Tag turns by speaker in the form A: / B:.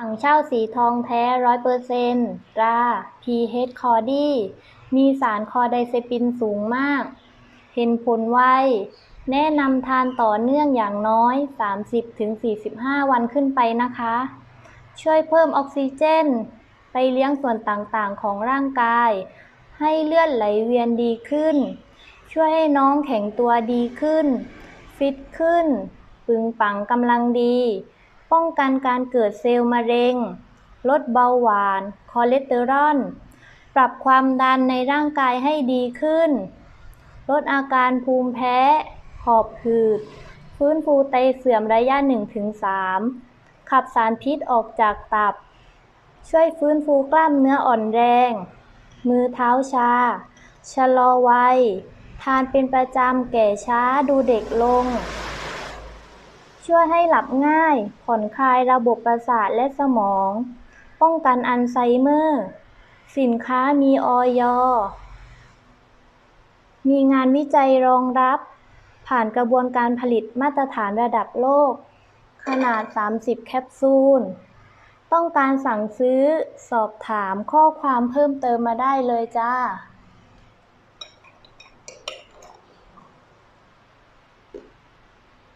A: ถังเช่าสีทองแท้ร้อยเปอร์เซ็นต์ตรา PH c o r d y มีสารคอไดเซปินสูงมาก เห็นผลไว แนะนำทานต่อเนื่องอย่างน้อย 30-45 วันขึ้นไปนะคะ ช่วยเพิ่มออกซิเจน ไปเลี้ยงส่วนต่างๆของร่างกาย ให้เลือดไหลเวียนดีขึ้น ช่วยให้น้องแข็งตัวดีขึ้น ฟิตขึ้น ปึงปังกำลังดี ป้องกันการเกิดเซลล์มะเร็ง ลดเบาหวาน คอเลสเตอรอล ปรับความดันในร่างกายให้ดีขึ้น ลดอาการภูมิแพ้ หอบหืด ฟื้นฟูไตเสื่อมระยะ 1-3 ขับสารพิษออกจากตับ ช่วยฟื้นฟูกล้ามเนื้ออ่อนแรง มือเท้าชา ชะลอวัย ทานเป็นประจำแก่ช้าดูเด็กลง ช่วยให้หลับง่าย ผ่อนคลายระบบประสาทและสมอง ป้องกันอัลไซเมอร์ สินค้ามีออยมีงานวิจัยรองรับ ผ่านกระบวนการผลิตมาตรฐานระดับโลก ขนาด 30 แคปซูล ต้องการสั่งซื้อสอบถามข้อความเพิ่มเติมมาได้เลยจ้า